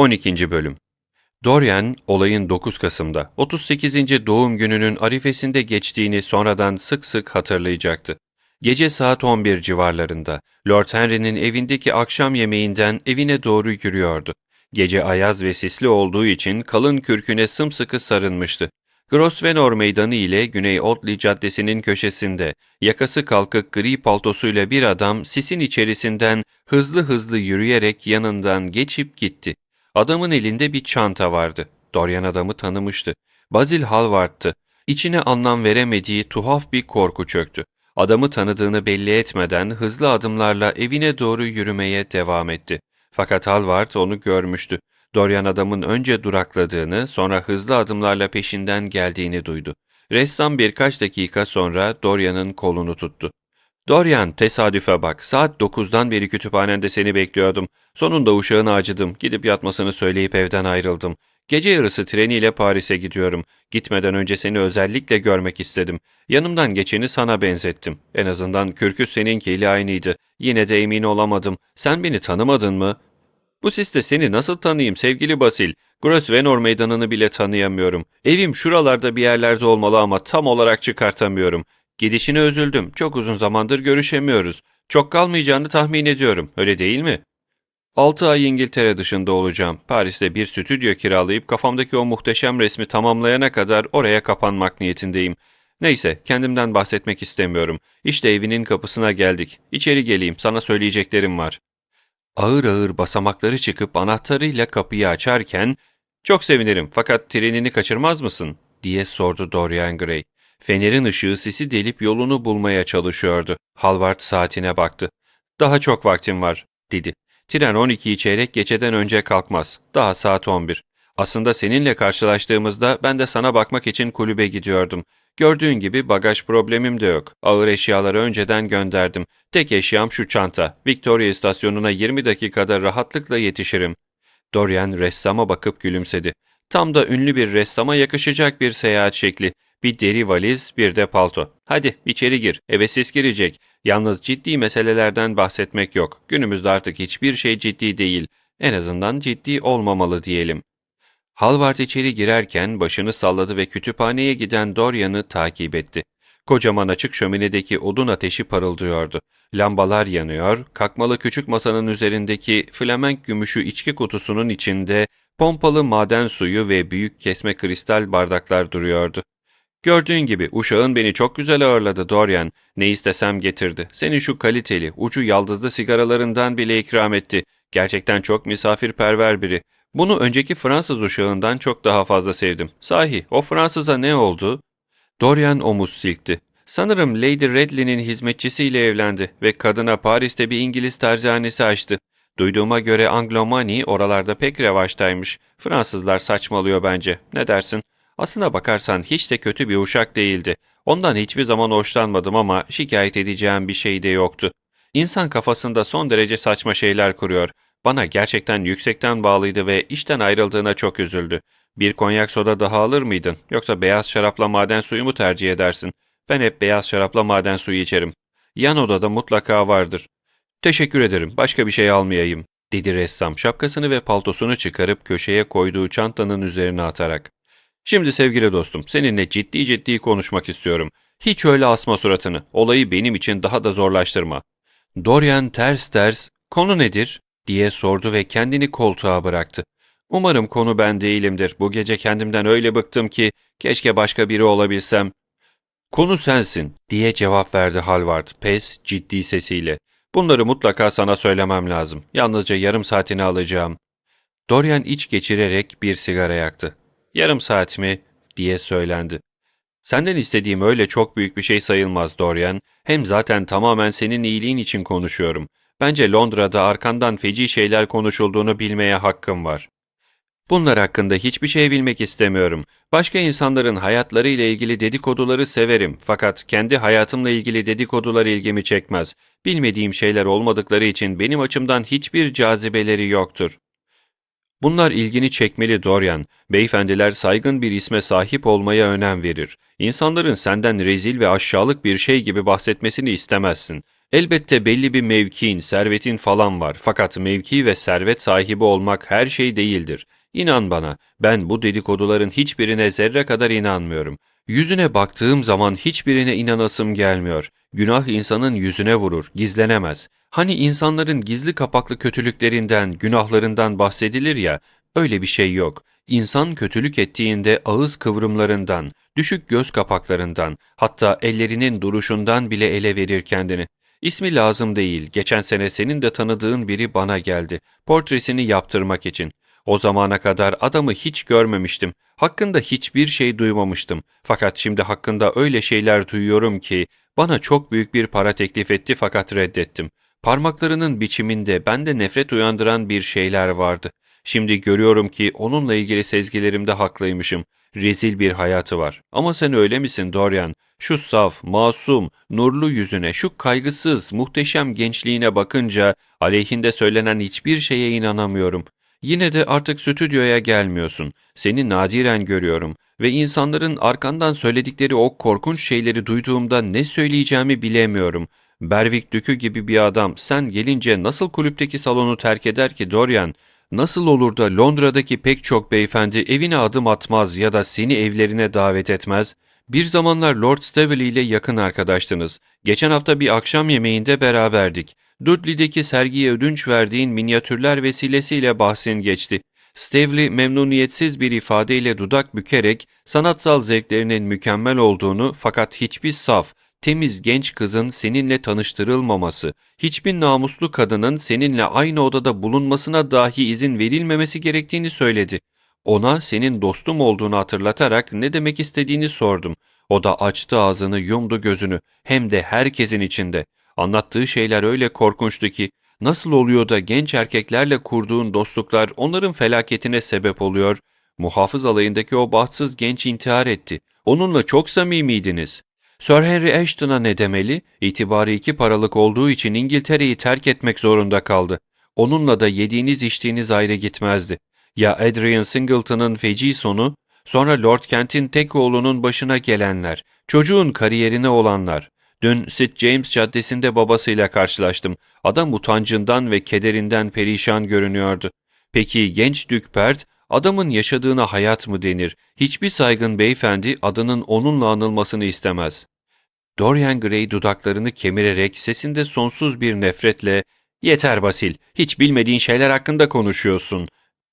12. Bölüm Dorian, olayın 9 Kasım'da 38. doğum gününün arifesinde geçtiğini sonradan sık sık hatırlayacaktı. Gece saat 11 civarlarında Lord Henry'nin evindeki akşam yemeğinden evine doğru yürüyordu. Gece ayaz ve sisli olduğu için kalın kürküne sımsıkı sarılmıştı. Grosvenor Meydanı ile Güney Otley Caddesi'nin köşesinde yakası kalkık gri paltosuyla bir adam sisin içerisinden hızlı hızlı yürüyerek yanından geçip gitti. Adamın elinde bir çanta vardı. Dorian adamı tanımıştı. Basil Hallward'tı. İçine anlam veremediği tuhaf bir korku çöktü. Adamı tanıdığını belli etmeden hızlı adımlarla evine doğru yürümeye devam etti. Fakat Hallward onu görmüştü. Dorian adamın önce durakladığını, sonra hızlı adımlarla peşinden geldiğini duydu. Ressam birkaç dakika sonra Dorian'ın kolunu tuttu. Dorian, tesadüfe bak. Saat 9'dan beri kütüphanende seni bekliyordum. Sonunda uşağını acıdım. Gidip yatmasını söyleyip evden ayrıldım. Gece yarısı treniyle Paris'e gidiyorum. Gitmeden önce seni özellikle görmek istedim. Yanımdan geçeni sana benzettim. En azından kürkü seninkiyle aynıydı. Yine de emin olamadım. Sen beni tanımadın mı? Bu siste seni nasıl tanıyayım sevgili Basil? Grosvenor meydanını bile tanıyamıyorum. Evim şuralarda bir yerlerde olmalı ama tam olarak çıkartamıyorum. Gidişine üzüldüm. Çok uzun zamandır görüşemiyoruz. Çok kalmayacağını tahmin ediyorum. Öyle değil mi? 6 ay İngiltere dışında olacağım. Paris'te bir stüdyo kiralayıp kafamdaki o muhteşem resmi tamamlayana kadar oraya kapanmak niyetindeyim. Neyse, kendimden bahsetmek istemiyorum. İşte evinin kapısına geldik. İçeri geleyim, sana söyleyeceklerim var. Ağır ağır basamakları çıkıp anahtarıyla kapıyı açarken, ''Çok sevinirim fakat trenini kaçırmaz mısın?'' diye sordu Dorian Gray. Fenerin ışığı sisi delip yolunu bulmaya çalışıyordu. Halvard saatine baktı. ''Daha çok vaktim var.'' dedi. ''Tren 12'yi çeyrek geçeden önce kalkmaz. Daha saat 11. Aslında seninle karşılaştığımızda ben de sana bakmak için kulübe gidiyordum. Gördüğün gibi bagaj problemim de yok. Ağır eşyaları önceden gönderdim. Tek eşyam şu çanta. Victoria istasyonuna 20 dakikada rahatlıkla yetişirim. Dorian ressama bakıp gülümsedi. Tam da ünlü bir ressama yakışacak bir seyahat şekli. Bir deri valiz, bir de palto. Hadi içeri gir, eve sis girecek. Yalnız ciddi meselelerden bahsetmek yok. Günümüzde artık hiçbir şey ciddi değil. En azından ciddi olmamalı diyelim. Halvard içeri girerken başını salladı ve kütüphaneye giden Dorian'ı takip etti. Kocaman açık şöminedeki odun ateşi parıldıyordu. Lambalar yanıyor, kalkmalı küçük masanın üzerindeki flamenk gümüşü içki kutusunun içinde pompalı maden suyu ve büyük kesme kristal bardaklar duruyordu. Gördüğün gibi uşağın beni çok güzel ağırladı Dorian. Ne istesem getirdi. Senin şu kaliteli, ucu yaldızlı sigaralarından bile ikram etti. Gerçekten çok misafirperver biri. Bunu önceki Fransız uşağından çok daha fazla sevdim. Sahi, o Fransız'a ne oldu? Dorian omuz silkti. Sanırım Lady Redley'nin hizmetçisiyle evlendi ve kadına Paris'te bir İngiliz terzihanesi açtı. Duyduğuma göre Anglomani oralarda pek revaçtaymış. Fransızlar saçmalıyor bence. Ne dersin? Aslına bakarsan hiç de kötü bir uşak değildi. Ondan hiçbir zaman hoşlanmadım ama şikayet edeceğim bir şey de yoktu. İnsan kafasında son derece saçma şeyler kuruyor. Bana gerçekten yüksekten bağlıydı ve işten ayrıldığına çok üzüldü. Bir konyak soda daha alır mıydın? Yoksa beyaz şarapla maden suyu mu tercih edersin? Ben hep beyaz şarapla maden suyu içerim. Yan odada mutlaka vardır. Teşekkür ederim, başka bir şey almayayım, dedi ressam şapkasını ve paltosunu çıkarıp köşeye koyduğu çantanın üzerine atarak. Şimdi sevgili dostum, seninle ciddi ciddi konuşmak istiyorum. Hiç öyle asma suratını, olayı benim için daha da zorlaştırma. Dorian ters ters, konu nedir? diye sordu ve kendini koltuğa bıraktı. Umarım konu ben değilimdir. Bu gece kendimden öyle bıktım ki keşke başka biri olabilsem. Konu sensin diye cevap verdi Halvard pes ciddi sesiyle. Bunları mutlaka sana söylemem lazım. Yalnızca yarım saatini alacağım. Dorian iç geçirerek bir sigara yaktı. Yarım saat mi? diye söylendi. Senden istediğim öyle çok büyük bir şey sayılmaz Dorian. Hem zaten tamamen senin iyiliğin için konuşuyorum. Bence Londra'da arkandan feci şeyler konuşulduğunu bilmeye hakkım var. Bunlar hakkında hiçbir şey bilmek istemiyorum. Başka insanların hayatları ile ilgili dedikoduları severim fakat kendi hayatımla ilgili dedikodular ilgimi çekmez. Bilmediğim şeyler olmadıkları için benim açımdan hiçbir cazibeleri yoktur. Bunlar ilgini çekmeli Dorian. Beyefendiler saygın bir isme sahip olmaya önem verir. İnsanların senden rezil ve aşağılık bir şey gibi bahsetmesini istemezsin. Elbette belli bir mevkiin, servetin falan var. Fakat mevki ve servet sahibi olmak her şey değildir. İnan bana, ben bu dedikoduların hiçbirine zerre kadar inanmıyorum. Yüzüne baktığım zaman hiçbirine inanasım gelmiyor. Günah insanın yüzüne vurur, gizlenemez. Hani insanların gizli kapaklı kötülüklerinden, günahlarından bahsedilir ya, öyle bir şey yok. İnsan kötülük ettiğinde ağız kıvrımlarından, düşük göz kapaklarından, hatta ellerinin duruşundan bile ele verir kendini. İsmi lazım değil, geçen sene senin de tanıdığın biri bana geldi, portresini yaptırmak için. O zamana kadar adamı hiç görmemiştim. Hakkında hiçbir şey duymamıştım. Fakat şimdi hakkında öyle şeyler duyuyorum ki bana çok büyük bir para teklif etti fakat reddettim. Parmaklarının biçiminde bende nefret uyandıran bir şeyler vardı. Şimdi görüyorum ki onunla ilgili sezgilerimde haklıymışım. Rezil bir hayatı var. Ama sen öyle misin Dorian? Şu saf, masum, nurlu yüzüne, şu kaygısız, muhteşem gençliğine bakınca aleyhinde söylenen hiçbir şeye inanamıyorum. Yine de artık stüdyoya gelmiyorsun. Seni nadiren görüyorum ve insanların arkandan söyledikleri o korkunç şeyleri duyduğumda ne söyleyeceğimi bilemiyorum. Berwick Dükü gibi bir adam sen gelince nasıl kulüpteki salonu terk eder ki Dorian? Nasıl olur da Londra'daki pek çok beyefendi evine adım atmaz ya da seni evlerine davet etmez? Bir zamanlar Lord Staveley ile yakın arkadaştınız. Geçen hafta bir akşam yemeğinde beraberdik. Dudley'deki sergiye ödünç verdiğin minyatürler vesilesiyle bahsin geçti. Stavely memnuniyetsiz bir ifadeyle dudak bükerek sanatsal zevklerinin mükemmel olduğunu fakat hiçbir saf, temiz genç kızın seninle tanıştırılmaması, hiçbir namuslu kadının seninle aynı odada bulunmasına dahi izin verilmemesi gerektiğini söyledi. Ona senin dostum olduğunu hatırlatarak ne demek istediğini sordum. O da açtı ağzını yumdu gözünü hem de herkesin içinde. Anlattığı şeyler öyle korkunçtu ki nasıl oluyor da genç erkeklerle kurduğun dostluklar onların felaketine sebep oluyor? Muhafız alayındaki o bahtsız genç intihar etti. Onunla çok samimiydiniz. Sir Henry Ashton'a ne demeli? İtibarı iki paralık olduğu için İngiltere'yi terk etmek zorunda kaldı. Onunla da yediğiniz içtiğiniz ayrı gitmezdi. Ya Adrian Singleton'ın feci sonu, sonra Lord Kent'in tek oğlunun başına gelenler, çocuğun kariyerine olanlar. Dün St. James Caddesi'nde babasıyla karşılaştım. Adam utancından ve kederinden perişan görünüyordu. Peki genç Dükpert, adamın yaşadığına hayat mı denir? Hiçbir saygın beyefendi adının onunla anılmasını istemez. Dorian Gray dudaklarını kemirerek sesinde sonsuz bir nefretle ''Yeter Basil, hiç bilmediğin şeyler hakkında konuşuyorsun.''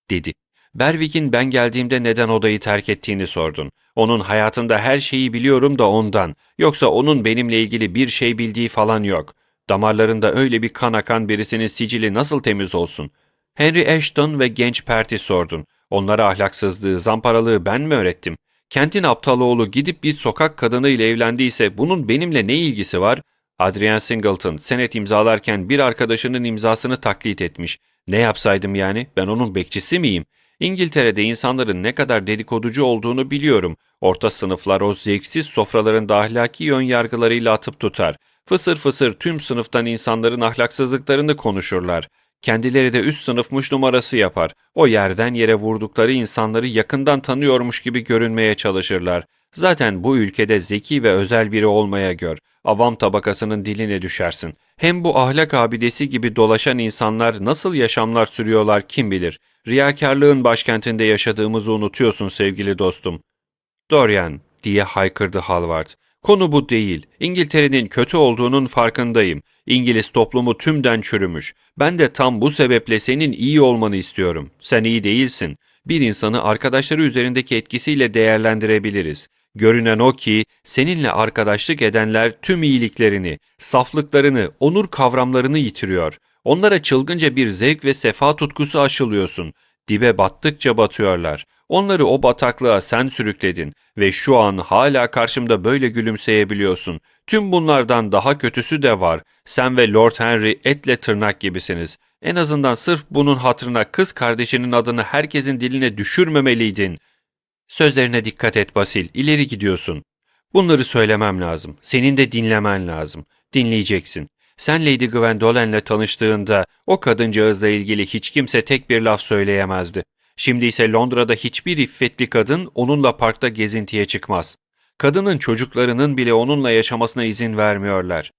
dedi. Berwick'in ben geldiğimde neden odayı terk ettiğini sordun. Onun hayatında her şeyi biliyorum da ondan. Yoksa onun benimle ilgili bir şey bildiği falan yok. Damarlarında öyle bir kan akan birisinin sicili nasıl temiz olsun? Henry Ashton ve genç Pert'i sordun. Onlara ahlaksızlığı, zamparalığı ben mi öğrettim? Kentin aptal oğlu gidip bir sokak kadını ile evlendiyse bunun benimle ne ilgisi var? Adrian Singleton senet imzalarken bir arkadaşının imzasını taklit etmiş. Ne yapsaydım yani? Ben onun bekçisi miyim? İngiltere'de insanların ne kadar dedikoducu olduğunu biliyorum. Orta sınıflar o zevksiz sofraların ahlaki yön yargılarıyla atıp tutar. Fısır fısır tüm sınıftan insanların ahlaksızlıklarını konuşurlar. Kendileri de üst sınıfmış numarası yapar. O yerden yere vurdukları insanları yakından tanıyormuş gibi görünmeye çalışırlar. Zaten bu ülkede zeki ve özel biri olmaya gör. Avam tabakasının diline düşersin. Hem bu ahlak abidesi gibi dolaşan insanlar nasıl yaşamlar sürüyorlar kim bilir. Riyakarlığın başkentinde yaşadığımızı unutuyorsun sevgili dostum. Dorian diye haykırdı Halvard. Konu bu değil. İngiltere'nin kötü olduğunun farkındayım. İngiliz toplumu tümden çürümüş. Ben de tam bu sebeple senin iyi olmanı istiyorum. Sen iyi değilsin. Bir insanı arkadaşları üzerindeki etkisiyle değerlendirebiliriz. Görünen o ki seninle arkadaşlık edenler tüm iyiliklerini, saflıklarını, onur kavramlarını yitiriyor. Onlara çılgınca bir zevk ve sefa tutkusu aşılıyorsun. Dibe battıkça batıyorlar. Onları o bataklığa sen sürükledin ve şu an hala karşımda böyle gülümseyebiliyorsun. Tüm bunlardan daha kötüsü de var. Sen ve Lord Henry etle tırnak gibisiniz. En azından sırf bunun hatırına kız kardeşinin adını herkesin diline düşürmemeliydin. Sözlerine dikkat et Basil, ileri gidiyorsun. Bunları söylemem lazım. Senin de dinlemen lazım. Dinleyeceksin. Sen Lady Gwendolyn'le tanıştığında o kadıncağızla ilgili hiç kimse tek bir laf söyleyemezdi. Şimdi ise Londra'da hiçbir iffetli kadın onunla parkta gezintiye çıkmaz. Kadının çocuklarının bile onunla yaşamasına izin vermiyorlar.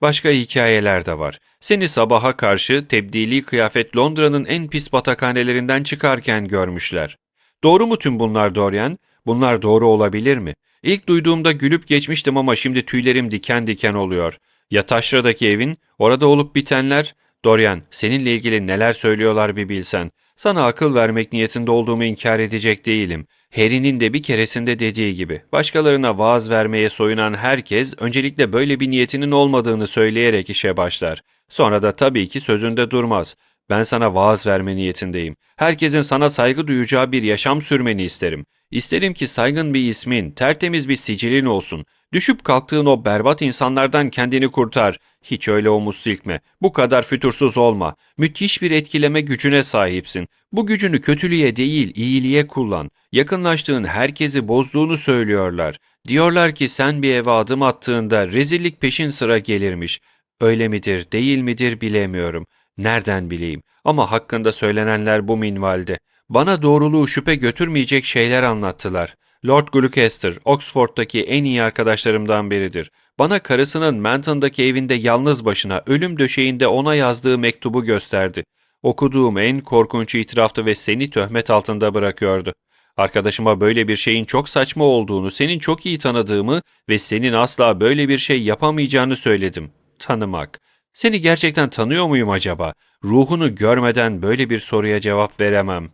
Başka hikayeler de var. Seni sabaha karşı tebdili kıyafet Londra'nın en pis batakhanelerinden çıkarken görmüşler. Doğru mu tüm bunlar Dorian? Bunlar doğru olabilir mi? İlk duyduğumda gülüp geçmiştim ama şimdi tüylerim diken diken oluyor. Ya taşradaki evin, orada olup bitenler? Dorian, seninle ilgili neler söylüyorlar bir bilsen. Sana akıl vermek niyetinde olduğumu inkar edecek değilim. Harry'nin de bir keresinde dediği gibi, başkalarına vaaz vermeye soyunan herkes öncelikle böyle bir niyetinin olmadığını söyleyerek işe başlar. Sonra da tabii ki sözünde durmaz. Ben sana vaaz verme niyetindeyim. Herkesin sana saygı duyacağı bir yaşam sürmeni isterim. İsterim ki saygın bir ismin, tertemiz bir sicilin olsun. Düşüp kalktığın o berbat insanlardan kendini kurtar. Hiç öyle omuz silkme. Bu kadar fütursuz olma. Müthiş bir etkileme gücüne sahipsin. Bu gücünü kötülüğe değil, iyiliğe kullan. Yakınlaştığın herkesi bozduğunu söylüyorlar. Diyorlar ki sen bir eve adım attığında rezillik peşin sıra gelirmiş. Öyle midir, değil midir bilemiyorum. Nereden bileyim? Ama hakkında söylenenler bu minvalde. Bana doğruluğu şüphe götürmeyecek şeyler anlattılar. Lord Gloucester, Oxford'daki en iyi arkadaşlarımdan biridir. Bana karısının Manton'daki evinde yalnız başına ölüm döşeğinde ona yazdığı mektubu gösterdi. Okuduğum en korkunç itiraftı ve seni töhmet altında bırakıyordu. Arkadaşıma böyle bir şeyin çok saçma olduğunu, senin çok iyi tanıdığımı ve senin asla böyle bir şey yapamayacağını söyledim. Tanımak. Seni gerçekten tanıyor muyum acaba? Ruhunu görmeden böyle bir soruya cevap veremem.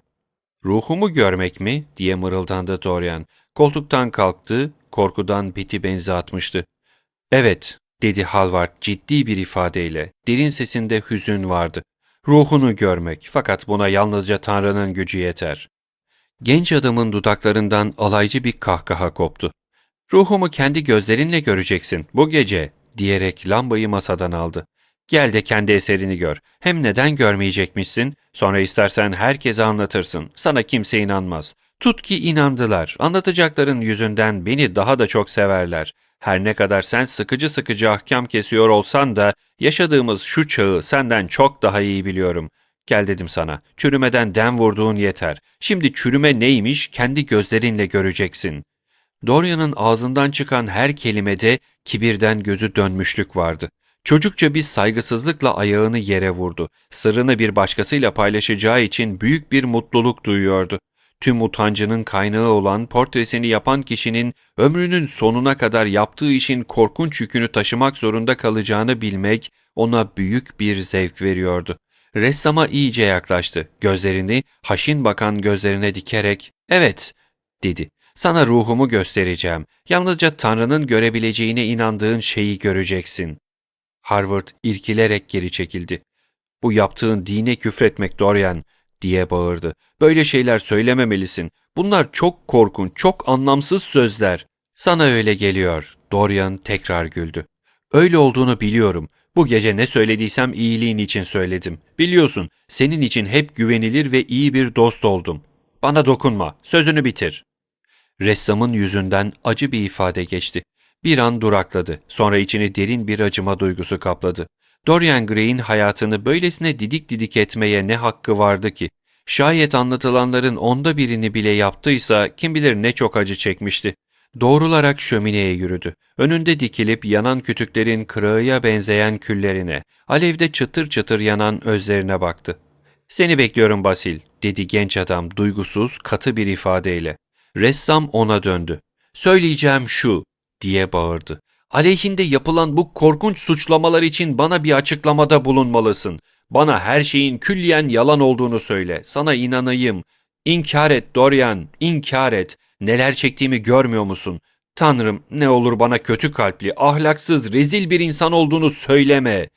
Ruhumu görmek mi? diye mırıldandı Dorian. Koltuktan kalktı, korkudan biti benzi atmıştı. Evet, dedi Halvard ciddi bir ifadeyle. Derin sesinde hüzün vardı. Ruhunu görmek, fakat buna yalnızca Tanrı'nın gücü yeter. Genç adamın dudaklarından alaycı bir kahkaha koptu. Ruhumu kendi gözlerinle göreceksin bu gece, diyerek lambayı masadan aldı. Gel de kendi eserini gör. Hem neden görmeyecekmişsin? Sonra istersen herkese anlatırsın. Sana kimse inanmaz. Tut ki inandılar. Anlatacakların yüzünden beni daha da çok severler. Her ne kadar sen sıkıcı sıkıcı ahkam kesiyor olsan da yaşadığımız şu çağı senden çok daha iyi biliyorum. Gel dedim sana. Çürümeden dem vurduğun yeter. Şimdi çürüme neymiş kendi gözlerinle göreceksin. Dorian'ın ağzından çıkan her kelimede kibirden gözü dönmüşlük vardı. Çocukça bir saygısızlıkla ayağını yere vurdu. Sırrını bir başkasıyla paylaşacağı için büyük bir mutluluk duyuyordu. Tüm utancının kaynağı olan portresini yapan kişinin ömrünün sonuna kadar yaptığı işin korkunç yükünü taşımak zorunda kalacağını bilmek ona büyük bir zevk veriyordu. Ressama iyice yaklaştı. Gözlerini haşin bakan gözlerine dikerek "Evet." dedi. "Sana ruhumu göstereceğim. Yalnızca Tanrı'nın görebileceğine inandığın şeyi göreceksin." Harvard irkilerek geri çekildi. Bu yaptığın dine küfretmek Dorian diye bağırdı. Böyle şeyler söylememelisin. Bunlar çok korkunç, çok anlamsız sözler. Sana öyle geliyor. Dorian tekrar güldü. Öyle olduğunu biliyorum. Bu gece ne söylediysem iyiliğin için söyledim. Biliyorsun, senin için hep güvenilir ve iyi bir dost oldum. Bana dokunma, sözünü bitir. Ressamın yüzünden acı bir ifade geçti. Bir an durakladı. Sonra içini derin bir acıma duygusu kapladı. Dorian Gray'in hayatını böylesine didik didik etmeye ne hakkı vardı ki? Şayet anlatılanların onda birini bile yaptıysa kim bilir ne çok acı çekmişti. Doğrularak şömineye yürüdü. Önünde dikilip yanan kütüklerin kırığıya benzeyen küllerine, alevde çıtır çıtır yanan özlerine baktı. ''Seni bekliyorum Basil.'' dedi genç adam duygusuz, katı bir ifadeyle. Ressam ona döndü. ''Söyleyeceğim şu, diye bağırdı. Aleyhinde yapılan bu korkunç suçlamalar için bana bir açıklamada bulunmalısın. Bana her şeyin külliyen yalan olduğunu söyle. Sana inanayım. İnkar et Dorian, inkar et. Neler çektiğimi görmüyor musun? Tanrım ne olur bana kötü kalpli, ahlaksız, rezil bir insan olduğunu söyleme.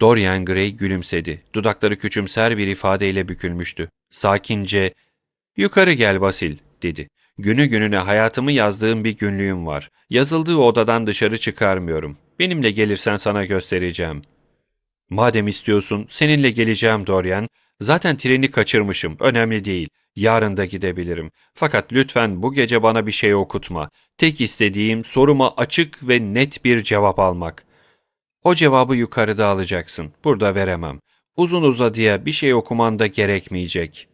Dorian Gray gülümsedi. Dudakları küçümser bir ifadeyle bükülmüştü. Sakince, ''Yukarı gel Basil.'' dedi. Günü gününe hayatımı yazdığım bir günlüğüm var. Yazıldığı odadan dışarı çıkarmıyorum. Benimle gelirsen sana göstereceğim. Madem istiyorsun, seninle geleceğim Dorian. Zaten treni kaçırmışım, önemli değil. Yarın da gidebilirim. Fakat lütfen bu gece bana bir şey okutma. Tek istediğim soruma açık ve net bir cevap almak. O cevabı yukarıda alacaksın. Burada veremem. Uzun uzadıya bir şey okuman da gerekmeyecek.''